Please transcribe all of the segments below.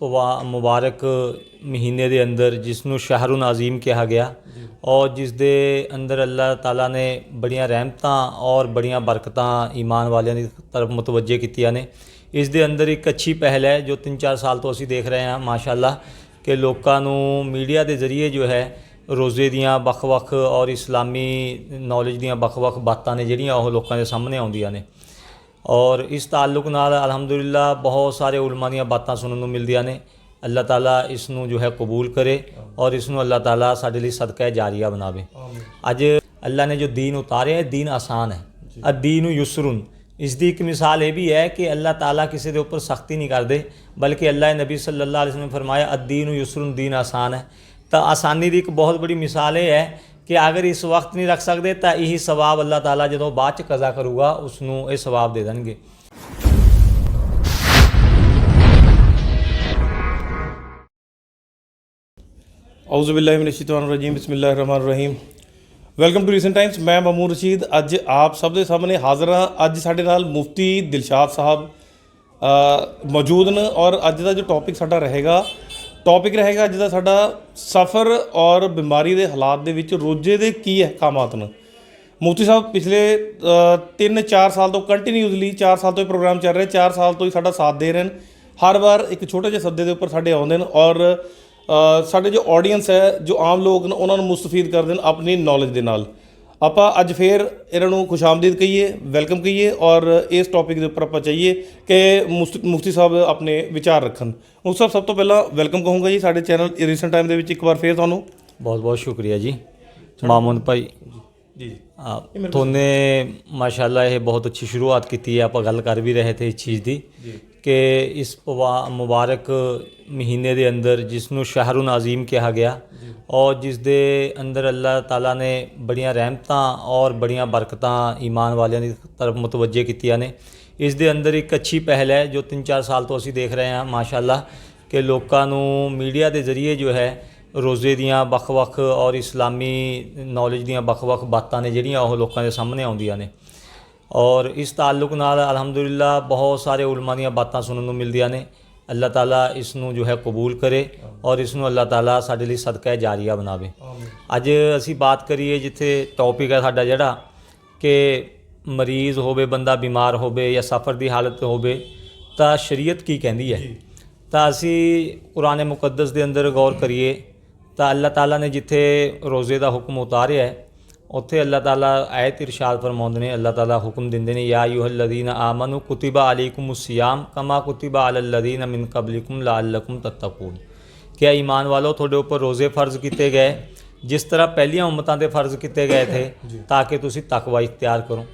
ਮੁਬਾਰਕ ਮਹੀਨੇ ਦੇ ਅੰਦਰ ਜਿਸ ਨੂੰ ਸ਼ਹਿਰੁਨ ਅਜ਼ੀਮ ਕਿਹਾ ਗਿਆ। ਔਰ ਜਿਸ ਦੇ ਅੰਦਰ ਅੱਲਾਹ ਤਾਲਾ ਨੇ ਬੜੀਆਂ ਰਹਿਮਤਾਂ ਔਰ ਬੜੀਆਂ ਬਰਕਤਾਂ ਈਮਾਨ ਵਾਲਿਆਂ ਦੀ ਤਰਫ ਮੁਤਵੱਜੇ ਕੀਤੀਆਂ ਨੇ। ਇਸ ਦੇ ਅੰਦਰ ਇੱਕ ਅੱਛੀ ਪਹਿਲ ਹੈ ਜੋ 3-4 ਸਾਲ ਤੋਂ ਅਸੀਂ ਦੇਖ ਰਹੇ ਹਾਂ ਮਾਸ਼ਾਅੱਲਾ ਕਿ ਲੋਕਾਂ ਨੂੰ ਮੀਡੀਆ ਦੇ ਜ਼ਰੀਏ ਜੋ ਹੈ ਰੋਜ਼ੇ ਦੀਆਂ ਵੱਖ-ਵੱਖ ਔਰ ਇਸਲਾਮੀ ਨੌਲੇਜ ਦੀਆਂ ਵੱਖ-ਵੱਖ ਬਾਤਾਂ ਨੇ ਜਿਹੜੀਆਂ ਉਹ ਲੋਕਾਂ ਦੇ ਸਾਹਮਣੇ ਆਉਂਦੀਆਂ ਨੇ। ਔਰ ਇਸ ਤਾਲੁਕ ਨਾਲ ਅਲਹਮਦੁਲਿਲਾ ਬਹੁਤ ਸਾਰੇ ਉਲਮਾ ਦੀਆਂ ਬਾਤਾਂ ਸੁਣਨ ਨੂੰ ਮਿਲਦੀਆਂ ਨੇ ਅੱਲਾਹ ਤਾਲਾ ਇਸ ਨੂੰ ਜੋ ਹੈ ਕਬੂਲ ਕਰੇ ਔਰ ਇਸ ਨੂੰ ਅੱਲਾਹ ਤਾਲਾ ਸਾਡੇ ਲਈ ਸਦਕਾ ਜਾਰੀਆ ਬਣਾਵੇ ਅੱਜ ਅੱਲਾਹ ਨੇ ਜੋ ਦੀਨ ਉਤਾਰਿਆ ਹੈ ਦੀਨ ਆਸਾਨ ਹੈ ਅਦੀਨ ਯੁਸਰਨ ਇਸ ਦੀ ਇੱਕ ਮਿਸਾਲ ਇਹ ਵੀ ਹੈ ਕਿ ਅੱਲਾਹ ਤਾਲਾ ਕਿਸੇ ਦੇ ਉੱਪਰ ਸਖਤੀ ਨਹੀਂ ਕਰਦੇ ਬਲਕਿ ਅੱਲਾਹ ਨਬੀ ਸੱਲੱਲਾਹੁ ਅਲੈहि ਵਸੱਲਮ ਨੇ ਫਰਮਾਇਆ ਅਦੀਨ ਯੁਸਰਨ ਦੀਨ ਆਸਾਨ ਹੈ ਤਾਂ ਆਸਾਨੀ ਦੀ ਇੱਕ ਬਹੁਤ ਬੜੀ ਮਿਸਾਲ ਇਹ ਹੈ ਕਿ ਅਗਰ ਇਸ ਵਕਤ ਨਹੀਂ ਰੱਖ ਸਕਦੇ ਤਾਂ ਇਹੀ ਸਵਾਬ ਅੱਲਾਹ ਤਾਲਾ ਜਦੋਂ ਬਾਅਦ ਚ ਕਜ਼ਾ ਕਰੂਗਾ ਉਸ ਨੂੰ ਇਹ ਸਵਾਬ ਦੇ ਦੇਣਗੇ। ਆਉਜ਼ੁ ਬਿਲਲਾਹਿ ਮਿਨਸ਼ ਸ਼ੈਤਾਨਿਰ ਰਜੀਮ ਬਿਸਮਿਲ੍ਲਾਹਿਰ ਰਹਿਮਾਨਿਰ ਰਹੀਮ ਵੈਲਕਮ ਟੂ ਰੀਸੈਂਟ ਟਾਈਮਸ ਮੈਂ ਮਮੂਰ ਰਸ਼ੀਦ ਅੱਜ ਆਪ ਸਭ ਦੇ ਸਾਹਮਣੇ ਹਾਜ਼ਰ ਹਾਂ ਅੱਜ ਸਾਡੇ ਨਾਲ ਮੁਫਤੀ ਦਿਲਸ਼ਾਦ ਸਾਹਿਬ ਮੌਜੂਦ ਨੇ ਔਰ ਅੱਜ ਦਾ ਜੋ ਟੌਪਿਕ ਸਾਡਾ ਰਹੇਗਾ ਟੌਪਿਕ ਰਹੇਗਾ ਅੱਜ ਦਾ ਸਾਡਾ ਸਫਰ ਔਰ ਬਿਮਾਰੀ ਦੇ ਹਾਲਾਤ ਦੇ ਵਿੱਚ ਰੋਜ਼ੇ ਦੇ ਕੀ ਅਹਿਕਾਮਾਤ ਨੇ? ਮੁਫਤੀ ਸਾਹਿਬ ਪਿਛਲੇ 3-4 ਸਾਲ ਤੋਂ ਕੰਟੀਨਿਊਸਲੀ 4 ਸਾਲ ਤੋਂ ਇਹ ਪ੍ਰੋਗਰਾਮ ਚੱਲ ਰਿਹਾ 4 ਸਾਲ ਤੋਂ ਹੀ ਸਾਡਾ ਸਾਥ ਦੇ ਰਹੇ ਨੇ। ਹਰ ਵਾਰ ਇੱਕ ਛੋਟੇ ਜਿਹੇ ਸੱਦੇ ਦੇ ਉੱਪਰ ਸਾਡੇ ਆਉਂਦੇ ਨੇ ਔਰ ਸਾਡੇ ਜੋ ਆਡੀਅנס ਹੈ, ਜੋ ਆਮ ਲੋਕ ਨੇ, ਉਹਨਾਂ ਨੂੰ ਮੁਸਤਫੀਦ ਕਰਦੇ ਨੇ ਆਪਣੀ ਨੌਲੇਜ ਦੇ ਨਾਲ। ਆਪਾਂ ਅੱਜ ਫੇਰ ਇਹਨਾਂ ਨੂੰ ਖੁਸ਼ਾਮਦੀਦ ਕਹੀਏ ਵੈਲਕਮ ਕਹੀਏ ਔਰ ਇਸ ਟੌਪਿਕ ਦੇ ਉੱਪਰ ਆਪਾਂ ਚਾਹੀਏ ਕਿ ਮੁਫਤੀ ਸਾਹਿਬ ਆਪਣੇ ਵਿਚਾਰ ਰੱਖਣ। ਮੁਫਤੀ ਸਾਹਿਬ ਸਭ ਤੋਂ ਪਹਿਲਾਂ ਵੈਲਕਮ ਕਹੂੰਗਾ ਜੀ ਸਾਡੇ ਚੈਨਲ ਰੀਸੈਂਟ ਟਾਈਮ ਦੇ ਵਿੱਚ ਇੱਕ ਵਾਰ ਫੇਰ ਤੁਹਾਨੂੰ। ਬਹੁਤ ਬਹੁਤ ਸ਼ੁਕਰੀਆ ਜੀ। ਮਾਮੂਨ ਭਾਈ ਜੀ ਤੁਹਾਨੇ ਮਾਸ਼ਾਅੱਲਾ ਇਹ ਬਹੁਤ ਅੱਛੀ ਸ਼ੁਰੂਆਤ ਕੀਤੀ ਹੈ ਆਪਾਂ ਗੱਲ ਕਰ ਵੀ ਰਹੇ ਥੇ ਇਸ ਚੀਜ਼ ਦੀ। ਕਿ ਇਸ ਪਵਾ- ਮੁਬਾਰਕ ਮਹੀਨੇ ਦੇ ਅੰਦਰ ਜਿਸ ਨੂੰ ਸ਼ਹਿਰੁਨ ਅਜ਼ੀਮ ਕਿਹਾ ਗਿਆ ਔਰ ਜਿਸ ਦੇ ਅੰਦਰ ਅੱਲਾਹ ਤਾਲਾ ਨੇ ਬੜੀਆਂ ਰਹਿਮਤਾਂ ਔਰ ਬੜੀਆਂ ਬਰਕਤਾਂ ਈਮਾਨ ਵਾਲਿਆਂ ਦੀ ਤਰਫ ਮੁਤਵੱਜੇ ਕੀਤੀਆਂ ਨੇ। ਇਸ ਦੇ ਅੰਦਰ ਇੱਕ ਅੱਛੀ ਪਹਿਲ ਹੈ ਜੋ 3-4 ਸਾਲ ਤੋਂ ਅਸੀਂ ਦੇਖ ਰਹੇ ਹਾਂ, ਮਾਸ਼ਾਅੱਲਾ, ਕਿ ਲੋਕਾਂ ਨੂੰ ਮੀਡੀਆ ਦੇ ਜ਼ਰੀਏ ਜੋ ਹੈ, ਰੋਜ਼ੇ ਦੀਆਂ ਵੱਖ-ਵੱਖ ਔਰ ਇਸਲਾਮੀ ਨੌਲੇਜ ਦੀਆਂ ਵੱਖ-ਵੱਖ ਬਾਤਾਂ ਨੇ ਜਿਹੜੀਆਂ ਉਹ ਲੋਕਾਂ ਦੇ ਸਾਹਮਣੇ ਆਉਂਦੀਆਂ ਨੇ। ਔਰ ਇਸ ਤਾਲੁਕ ਨਾਲ ਅਲਹਮਦੁਲਿਲਾ ਬਹੁਤ ਸਾਰੇ ਉਲਮਾ ਦੀਆਂ ਬਾਤਾਂ ਸੁਣਨ ਨੂੰ ਮਿਲਦੀਆਂ ਨੇ। ਅੱਲਾਹ ਤਾਲਾ ਇਸ ਨੂੰ ਜੋ ਹੈ ਕਬੂਲ ਕਰੇ ਔਰ ਇਸ ਨੂੰ ਅੱਲਾਹ ਤਾਲਾ ਸਾਡੇ ਲਈ ਸਦਕਾ ਜਾਰੀਆ ਬਣਾਵੇ। ਅੱਜ ਅਸੀਂ ਬਾਤ ਕਰੀਏ ਜਿੱਥੇ ਟੌਪਿਕ ਹੈ ਸਾਡਾ ਜਿਹੜਾ ਕਿ ਮਰੀਜ਼ ਹੋਵੇ ਬੰਦਾ ਬਿਮਾਰ ਹੋਵੇ ਜਾਂ ਸਫਰ ਦੀ ਹਾਲਤ ਹੋਵੇ ਤਾਂ ਸ਼ਰੀਅਤ ਕੀ ਕਹਿੰਦੀ ਹੈ? ਤਾਂ ਅਸੀਂ ਕੁਰਾਨ ਮੁਕੱਦਸ ਦੇ ਅੰਦਰ ਗੌਰ ਕਰੀਏ ਤਾਂ ਅੱਲਾਹ ਤਾਲਾ ਨੇ ਜਿੱਥੇ ਰੋਜ਼ੇ ਦਾ ਹੁਕਮ ਉਤਾਰਿਆ ਹੈ ਉੱਥੇ ਅੱਲਾਹ ਤਾਲਾ ਆਇਤ ਇਰਸ਼ਾਦ ਫਰਮਾਉਂਦੇ ਨੇ ਅੱਲਾਹ ਤਾਲਾ ਹੁਕਮ ਦਿੰਦੇ ਨੇ ਯਾ ਅਯੁਹੱਲਜ਼ੀਨਾ ਆਮਨੂ ਕੁਤਿਬਾ ਅਲੈਕੁਮੁਸ ਸਿਯਾਮ ਕਮਾ ਕੁਤਿਬਾ ਅਲੱਲਜ਼ੀਨਾ ਮਿਨ ਕਬਲਿਕੁਮ ਲਅੱਲਕੁਮ ਤੱਤਕੂਨ ਕਿ ਈਮਾਨ ਵਾਲੋ ਤੁਹਾਡੇ ਉੱਪਰ ਰੋਜ਼ੇ ਫਰਜ਼ ਕੀਤੇ ਗਏ ਜਿਸ ਤਰ੍ਹਾਂ ਪਹਿਲੀਆਂ ਉਮਤਾਂ ਦੇ ਫਰਜ਼ ਕੀਤੇ ਗਏ ਥੇ ਤਾਂ ਕਿ ਤੁਸੀਂ ਤਕਵਾ ਇਖਤਿਆਰ ਕਰੋ।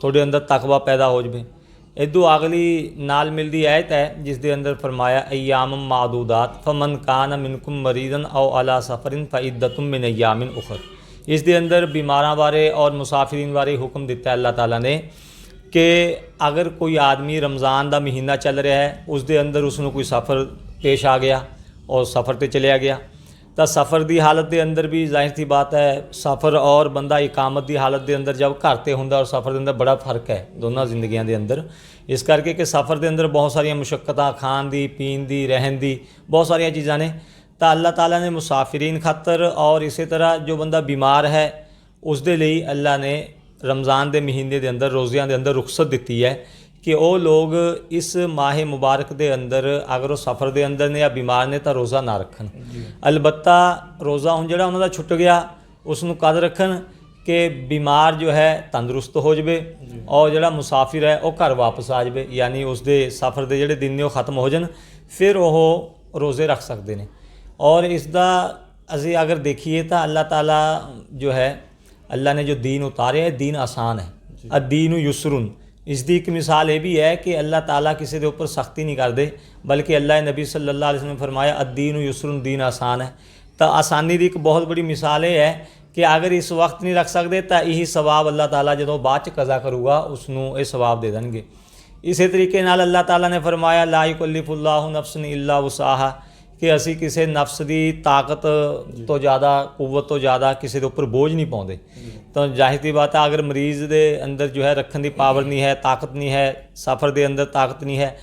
ਤੁਹਾਡੇ ਅੰਦਰ ਤਕਵਾ ਪੈਦਾ ਹੋ ਜਵੇ। ਇਦੋਂ ਅਗਲੀ ਨਾਲ ਮਿਲਦੀ ਆਇਤ ਹੈ ਜਿਸ ਦੇ ਅੰਦਰ ਫਰਮਾਇਆ ਅਯਾਮ ਮਾਦੂਦਾਤ ਫਮਨ ਕਾਨ ਮਿਨਕੁਮ ਮਰੀਜ਼ਨ ਔ ਅਲਾ ਸਫਰਿਨ ਫਇਦਤੁਮ ਮਿਨ ਅਯਾਮਿਨ ਉਖਰ। ਇਸ ਦੇ ਅੰਦਰ ਬਿਮਾਰਾਂ ਬਾਰੇ ਔਰ ਮੁਸਾਫਿਰੀਨ ਬਾਰੇ ਹੁਕਮ ਦਿੱਤਾ ਹੈ ਅੱਲਾਹ ਤਾਲਾ ਨੇ ਕਿ ਅਗਰ ਕੋਈ ਆਦਮੀ ਰਮਜ਼ਾਨ ਦਾ ਮਹੀਨਾ ਚੱਲ ਰਿਹਾ ਹੈ, ਉਸ ਦੇ ਅੰਦਰ ਉਸ ਨੂੰ ਕੋਈ ਸਫਰ ਪੇਸ਼ ਆ ਗਿਆ ਔਰ ਸਫਰ ਤੇ ਚਲਿਆ ਗਿਆ। ਤਾਂ ਸਫਰ ਦੀ ਹਾਲਤ ਦੇ ਅੰਦਰ ਵੀ ਜ਼ਾਹਿਰ ਦੀ ਬਾਤ ਹੈ, ਸਫਰ ਔਰ ਬੰਦਾ ਇਕਾਮਤ ਦੀ ਹਾਲਤ ਦੇ ਅੰਦਰ ਜਦ ਘਰ ਤੇ ਹੁੰਦਾ ਔਰ ਸਫਰ ਦੇ ਅੰਦਰ ਬੜਾ ਫ਼ਰਕ ਹੈ ਦੋਨਾਂ ਜ਼ਿੰਦਗੀਆਂ ਦੇ ਅੰਦਰ। ਇਸ ਕਰਕੇ ਕਿ ਸਫਰ ਦੇ ਅੰਦਰ ਬਹੁਤ ਸਾਰੀਆਂ ਮੁਸ਼ਕਲਾਂ ਖਾਣ ਦੀ, ਪੀਣ ਦੀ, ਰਹਿਣ ਦੀ ਬਹੁਤ ਸਾਰੀਆਂ ਚੀਜ਼ਾਂ ਨੇ। ਤਾਂ ਅੱਲਾਹ ਤਾਲਾ ਨੇ ਮੁਸਾਫਿਰੀਨ ਖਾਤਰ ਔਰ ਇਸੇ ਤਰ੍ਹਾਂ ਜੋ ਬੰਦਾ ਬਿਮਾਰ ਹੈ ਉਸ ਦੇ ਲਈ ਅੱਲਾਹ ਨੇ ਰਮਜ਼ਾਨ ਦੇ ਮਹੀਨੇ ਦੇ ਅੰਦਰ ਰੋਜ਼ਿਆਂ ਦੇ ਅੰਦਰ ਰੁਖਸਤ ਦਿੱਤੀ ਹੈ ਕਿ ਉਹ ਲੋਕ ਇਸ ਮਾਹ ਮੁਬਾਰਕ ਦੇ ਅੰਦਰ ਅਗਰ ਉਹ ਸਫ਼ਰ ਦੇ ਅੰਦਰ ਨੇ ਜਾਂ ਬਿਮਾਰ ਨੇ ਤਾਂ ਰੋਜ਼ਾ ਨਾ ਰੱਖਣ। ਅਲਬੱਤਾ ਰੋਜ਼ਾ ਹੁਣ ਜਿਹੜਾ ਉਹਨਾਂ ਦਾ ਛੁੱਟ ਗਿਆ ਉਸ ਨੂੰ ਕਦ ਰੱਖਣ? ਕਿ ਬਿਮਾਰ ਜੋ ਹੈ ਤੰਦਰੁਸਤ ਹੋ ਜਵੇ ਔਰ ਜਿਹੜਾ ਮੁਸਾਫਿਰ ਹੈ ਉਹ ਘਰ ਵਾਪਸ ਆ ਜਵੇ ਯਾਨੀ ਉਸ ਦੇ ਸਫ਼ਰ ਦੇ ਜਿਹੜੇ ਦਿਨ ਨੇ ਉਹ ਖਤਮ ਹੋ ਜਾਣ ਫਿਰ ਉਹ ਰੋਜ਼ੇ ਰੱਖ ਸਕਦੇ ਨੇ। ਔਰ ਇਸ ਦਾ ਅਸੀਂ ਅਗਰ ਦੇਖੀਏ ਤਾਂ ਅੱਲਾਹ ਤਾਲਾ ਜੋ ਹੈ ਅੱਲਾਹ ਨੇ ਜੋ ਦੀਨ ਉਤਾਰਿਆ ਹੈ ਦੀਨ ਆਸਾਨ ਹੈ। ਅਦੀਨ ਯੁਸਰਨ। ਇਸ ਦੀ ਇੱਕ ਮਿਸਾਲ ਇਹ ਵੀ ਹੈ ਕਿ ਅੱਲਾਹ ਤਾਲਾ ਕਿਸੇ ਦੇ ਉੱਪਰ ਸਖਤੀ ਨਹੀਂ ਕਰਦੇ ਬਲਕਿ ਅੱਲਾਹ ਨਬੀ ਸੱਲੱਲਾਹੁ ਅਲੈहि ਵਸੱਲਮ ਨੇ ਫਰਮਾਇਆ ਅਦੀਨ ਯੁਸਰਨ ਦੀਨ ਆਸਾਨ ਹੈ। ਤਾਂ ਆਸਾਨੀ ਦੀ ਇੱਕ ਬਹੁਤ ਬੜੀ ਮਿਸਾਲ ਇਹ ਹੈ ਕਿ ਅਗਰ ਇਸ ਵਕਤ ਨਹੀਂ ਰੱਖ ਸਕਦੇ ਤਾਂ ਇਹੀ ਸਵਾਬ ਅੱਲਾਹ ਤਾਲਾ ਜਦੋਂ ਬਾਅਦ ਚ ਕਜ਼ਾ ਕਰੂਗਾ ਉਸ ਨੂੰ ਇਹ ਸਵਾਬ ਦੇ ਦੇਣਗੇ। ਇਸੇ ਤਰੀਕੇ ਨਾਲ ਅੱਲਾਹ ਤਾਲਾ ਨੇ ਫਰਮਾਇਆ ਲਾ ਯੁਕੱਲਿਫੁੱਲਾਹੁ ਨਫਸਨ ਇੱਲਾ ਵਸਾਹਾ। ਕਿ ਅਸੀਂ ਕਿਸੇ ਨਫਸ ਦੀ ਤਾਕਤ ਤੋਂ ਜ਼ਿਆਦਾ ਕੂਵਤ ਤੋਂ ਜ਼ਿਆਦਾ ਕਿਸੇ ਦੇ ਉੱਪਰ ਬੋਝ ਨਹੀਂ ਪਾਉਂਦੇ। ਤਾਂ ਜ਼ਾਹਿਰ ਦੀ ਬਾਤ ਹੈ ਅਗਰ ਮਰੀਜ਼ ਦੇ ਅੰਦਰ ਜੋ ਹੈ ਰੱਖਣ ਦੀ ਪਾਵਰ ਨਹੀਂ ਹੈ ਤਾਕਤ ਨਹੀਂ ਹੈ ਸਫਰ ਦੇ ਅੰਦਰ ਤਾਕਤ ਨਹੀਂ ਹੈ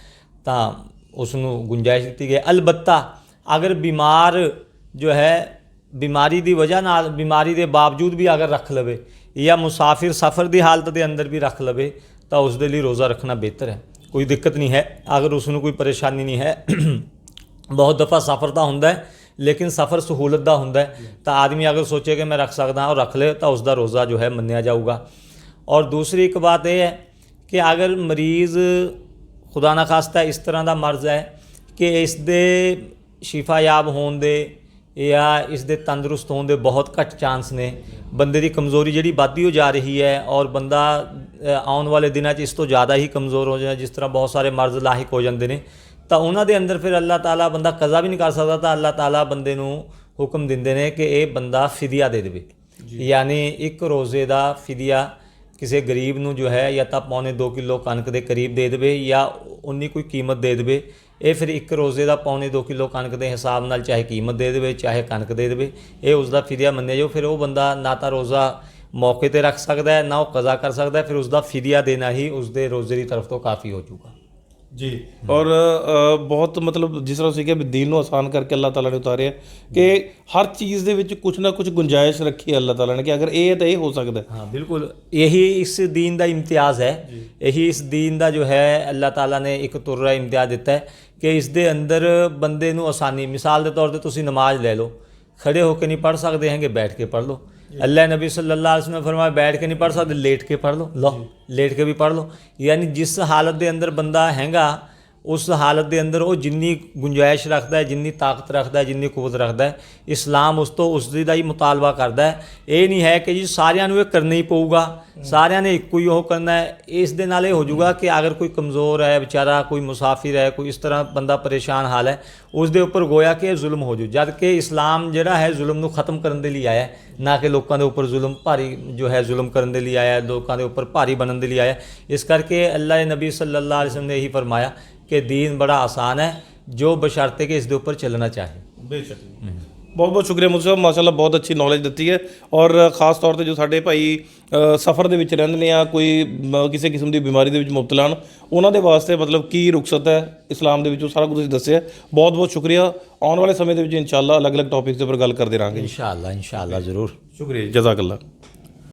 ਤਾਂ ਉਸ ਨੂੰ ਗੁੰਜਾਇਸ਼ ਦਿੱਤੀ ਗਈ। ਅਲਬੱਤਾ ਅਗਰ ਬਿਮਾਰ ਜੋ ਹੈ ਬਿਮਾਰੀ ਦੀ ਵਜ੍ਹਾ ਨਾਲ ਬਿਮਾਰੀ ਦੇ ਬਾਵਜੂਦ ਵੀ ਅਗਰ ਰੱਖ ਲਵੇ ਜਾਂ ਮੁਸਾਫਿਰ ਸਫ਼ਰ ਦੀ ਹਾਲਤ ਦੇ ਅੰਦਰ ਵੀ ਰੱਖ ਲਵੇ ਤਾਂ ਉਸ ਦੇ ਲਈ ਰੋਜ਼ਾ ਰੱਖਣਾ ਬਿਹਤਰ ਹੈ। ਕੋਈ ਦਿੱਕਤ ਨਹੀਂ ਹੈ। ਅਗਰ ਉਸ ਨੂੰ ਕੋਈ ਪਰੇਸ਼ਾਨੀ ਨਹੀਂ ਹੈ ਬਹੁਤ ਦਫਾ ਸਫ਼ਰ ਤਾਂ ਹੁੰਦਾ ਹੈ ਲੇਕਿਨ ਸਫ਼ਰ ਸਹੂਲਤ ਦਾ ਹੁੰਦਾ ਹੈ। ਤਾਂ ਆਦਮੀ ਅਗਰ ਸੋਚੇ ਕਿ ਮੈਂ ਰੱਖ ਸਕਦਾ ਹਾਂ ਔਰ ਰੱਖ ਲੇ ਤਾਂ ਉਸ ਦਾ ਰੋਜ਼ਾ ਜੋ ਹੈ ਮੰਨਿਆ ਜਾਊਗਾ। ਔਰ ਦੂਸਰੀ ਇੱਕ ਬਾਤ ਇਹ ਹੈ ਕਿ ਅਗਰ ਮਰੀਜ਼ ਖੁਦਾ ਨਾ ਖਾਸਤਾ ਇਸ ਤਰ੍ਹਾਂ ਦਾ ਮਰਜ਼ ਹੈ ਕਿ ਇਸ ਦੇ ਸ਼ਿਫਾਯਾਬ ਹੋਣ ਦੇ ਜਾਂ ਇਸ ਦੇ ਤੰਦਰੁਸਤ ਹੋਣ ਦੇ ਬਹੁਤ ਘੱਟ ਚਾਂਸ ਨੇ। ਬੰਦੇ ਦੀ ਕਮਜ਼ੋਰੀ ਜਿਹੜੀ ਵੱਧਦੀ ਹੋ ਜਾ ਰਹੀ ਹੈ ਔਰ ਬੰਦਾ ਆਉਣ ਵਾਲੇ ਦਿਨਾਂ 'ਚ ਇਸ ਤੋਂ ਜ਼ਿਆਦਾ ਹੀ ਕਮਜ਼ੋਰ ਹੋ ਜਾਏ ਜਿਸ ਤਰ੍ਹਾਂ ਬਹੁਤ ਸਾਰੇ ਮਰਜ਼ ਲਾਹਿਕ ਹੋ ਜਾਂਦੇ ਨੇ। ਤਾਂ ਉਹਨਾਂ ਦੇ ਅੰਦਰ ਫਿਰ ਅੱਲਾਹ ਤਾਲਾ ਬੰਦਾ ਕਜ਼ਾ ਵੀ ਨਹੀਂ ਕਰ ਸਕਦਾ ਤਾਂ ਅੱਲਾਹ ਤਾਲਾ ਬੰਦੇ ਨੂੰ ਹੁਕਮ ਦਿੰਦੇ ਨੇ ਕਿ ਇਹ ਬੰਦਾ ਫਿਦਿਆ ਦੇ ਦੇਵੇ। ਯਾਨੀ ਇੱਕ ਰੋਜ਼ੇ ਦਾ ਫਿਦਿਆ ਕਿਸੇ ਗਰੀਬ ਨੂੰ ਜੋ ਹੈ ਜਾਂ ਤਾਂ ਪੌਣੇ 2 ਕਿਲੋ ਕਣਕ ਦੇ ਕਰੀਬ ਦੇ ਦੇਵੇ ਜਾਂ ਉਨੀ ਕੋਈ ਕੀਮਤ ਦੇ ਦੇਵੇ ਇਹ ਫਿਰ ਇੱਕ ਰੋਜ਼ੇ ਦਾ ਪੌਣੇ 2 ਕਿਲੋ ਕਣਕ ਦੇ ਹਿਸਾਬ ਨਾਲ ਚਾਹੇ ਕੀਮਤ ਦੇ ਦੇਵੇ ਚਾਹੇ ਕਣਕ ਦੇ ਦੇਵੇ ਇਹ ਉਸ ਦਾ ਫਿਦਿਆ ਮੰਨਿਆ ਜਾਓ ਫਿਰ ਉਹ ਬੰਦਾ ਨਾ ਤਾਂ ਰੋਜ਼ਾ ਮੌਕੇ ਤੇ ਰੱਖ ਸਕਦਾ ਹੈ ਨਾ ਉਹ ਕਜ਼ਾ ਕਰ ਸਕਦਾ ਹੈ ਫਿਰ ਉਸ ਦਾ ਫਿਦਿਆ ਦੇਣਾ ਹੀ ਉਸ ਦੇ ਰੋਜ਼ੇ ਦੀ ਤਰਫ ਤੋਂ ਕਾਫੀ ਹੋ ਜਾਊਗਾ। ਜੀ ਔਰ ਅ, ਬਹੁਤ ਮਤਲਬ ਜਿਸ ਤਰ੍ਹਾਂ ਤੁਸੀਂ ਕਿਹਾ ਵੀ ਦੀਨ ਨੂੰ ਆਸਾਨ ਕਰਕੇ ਅੱਲਾਹ ਤਾਲਾ ਨੇ ਉਤਾਰਿਆ ਕਿ ਹਰ ਚੀਜ਼ ਦੇ ਵਿੱਚ ਕੁਝ ਨਾ ਕੁਝ ਗੁੰਜਾਇਸ਼ ਰੱਖੀ ਹੈ ਅੱਲਾਹ ਤਾਲਾ ਨੇ ਕਿ ਅਗਰ ਇਹ ਹੈ ਤਾਂ ਇਹ ਹੋ ਸਕਦਾ ਹੈ हाँ बिल्कुल यही इस दीन का इम्तियाज़ है यही इस दीन ਦਾ ਜੋ ਹੈ ਅੱਲਾਹ ਤਾਲਾ ਨੇ ਇੱਕ ਤੁਰਰਾ ਇਮਤਿਆਜ਼ ਦਿੱਤਾ ਹੈ ਕਿ ਇਸ ਦੇ ਅੰਦਰ ਬੰਦੇ ਨੂੰ ਆਸਾਨੀ ਮਿਸਾਲ ਦੇ ਤੌਰ ਤੇ ਤੁਸੀਂ ਨਮਾਜ਼ ਲੈ ਲਓ ਖੜੇ ਹੋ ਕੇ ਨਹੀਂ ਪੜ ਸਕਦੇ ਹੈਗੇ ਬੈਠ ਕੇ ਪੜ ਲਓ अल्लाह नबी सल्लल्लाहु अलैहि वसल्लम ने फरमाया बैठ के नहीं पढ़ सकते लेट के पढ़ लो लो लेट के भी पढ़ लो यानी जिस हालत ਦੇ ਅੰਦਰ ਬੰਦਾ ਹੈਗਾ ਉਸ ਹਾਲਤ ਦੇ ਅੰਦਰ ਉਹ ਜਿੰਨੀ ਗੁੰਜਾਇਸ਼ ਰੱਖਦਾ ਹੈ, ਜਿੰਨੀ ਤਾਕਤ ਰੱਖਦਾ ਹੈ, ਜਿੰਨੀ ਕੁਵਤ ਰੱਖਦਾ ਹੈ, ਇਸਲਾਮ ਉਸ ਤੋਂ ਉਸ ਦੀ ਦਾ ਹੀ ਮੁਤਾਲਬਾ ਕਰਦਾ ਹੈ। ਇਹ ਨਹੀਂ ਹੈ ਕਿ ਜੀ ਸਾਰਿਆਂ ਨੂੰ ਇਹ ਕਰਨਾ ਹੀ ਪਊਗਾ, ਸਾਰਿਆਂ ਨੇ ਇੱਕੋ ਹੀ ਉਹ ਕਰਨਾ ਹੈ, ਇਸ ਦੇ ਨਾਲ ਇਹ ਹੋ ਜਾਊਗਾ ਕਿ ਅਗਰ ਕੋਈ ਕਮਜ਼ੋਰ ਹੈ, ਵਿਚਾਰਾ ਕੋਈ ਮੁਸਾਫਿਰ ਹੈ, ਕੋਈ ਇਸ ਤਰ੍ਹਾਂ ਬੰਦਾ ਪਰੇਸ਼ਾਨ ਹਾਲ ਹੈ, ਉਸ ਦੇ ਉੱਪਰ ਗੋਇਆ ਕਿ ਇਹ ਜ਼ੁਲਮ ਹੋ ਜੂ ਜਦ ਕਿ ਇਸਲਾਮ ਜਿਹੜਾ ਹੈ ਜ਼ੁਲਮ ਨੂੰ ਖਤਮ ਕਰਨ ਦੇ ਲਈ ਆਇਆ ਨਾ ਕਿ ਲੋਕਾਂ ਦੇ ਉੱਪਰ ਜ਼ੁਲਮ ਭਾਰੀ ਜੋ ਹੈ ਜ਼ੁਲਮ ਕਰਨ ਦੇ ਲਈ ਆਇਆ ਲੋਕਾਂ ਦੇ ਉੱਪਰ ਭਾਰੀ ਬਣਨ ਦੇ ਲਈ ਆਇਆ ਇਸ ਕਰਕੇ ਅੱਲਾਹ ਨਬੀ ਸੱਲੱਲਾਹੁ ਅਲੈहि ਵਸੱਲਮ ਨੇ ਇਹੀ ਫਰਮਾਇਆ ਕਿ ਦੀਨ ਬੜਾ ਆਸਾਨ ਹੈ ਜੋ ਬਸ਼ਰਤੇ ਕਿ ਇਸ ਦੇ ਉੱਪਰ ਚੱਲਣਾ ਚਾਹੇ। ਬੇਸ਼ੱਕ ਬਹੁਤ ਬਹੁਤ ਸ਼ੁਕਰੀਆ ਮੁਸਾ ਮਾਸ਼ਾਅੱਲਾ ਬਹੁਤ ਅੱਛੀ ਨੌਲੇਜ ਦਿੱਤੀ ਹੈ ਔਰ ਖਾਸ ਤੌਰ ਤੇ ਜੋ ਸਾਡੇ ਭਾਈ ਅ, ਸਫ਼ਰ ਦੇ ਵਿੱਚ ਰਹਿੰਦੇ ਨੇ ਆ ਕੋਈ ਮ, ਕਿਸੇ ਕਿਸਮ ਦੀ ਬਿਮਾਰੀ ਦੇ ਵਿੱਚ ਮੁਬਤਲਾ ਹਨ ਉਹਨਾਂ ਦੇ ਵਾਸਤੇ ਮਤਲਬ ਕੀ ਰੁਖਸਤ ਹੈ ਇਸਲਾਮ ਦੇ ਵਿੱਚ ਉਹ ਸਾਰਾ ਕੁਝ ਤੁਸੀਂ ਦੱਸਿਆ। ਬਹੁਤ ਬਹੁਤ ਸ਼ੁਕਰੀਆ। ਆਉਣ ਵਾਲੇ ਸਮੇਂ ਦੇ ਵਿੱਚ ਇਨਸ਼ਾਅੱਲਾ ਅਲੱਗ-ਅਲੱਗ ਟੌਪਿਕਸ ਦੇ ਉੱਪਰ ਗੱਲ ਕਰਦੇ ਰਹਾਂਗੇ ਇਨਸ਼ਾਅੱਲਾ ਇਨਸ਼ਾਅੱਲਾ ਜ਼ਰੂਰ। ਸ਼ੁਕਰੀਆ ਜਜ਼ਾਕੱਲਾ।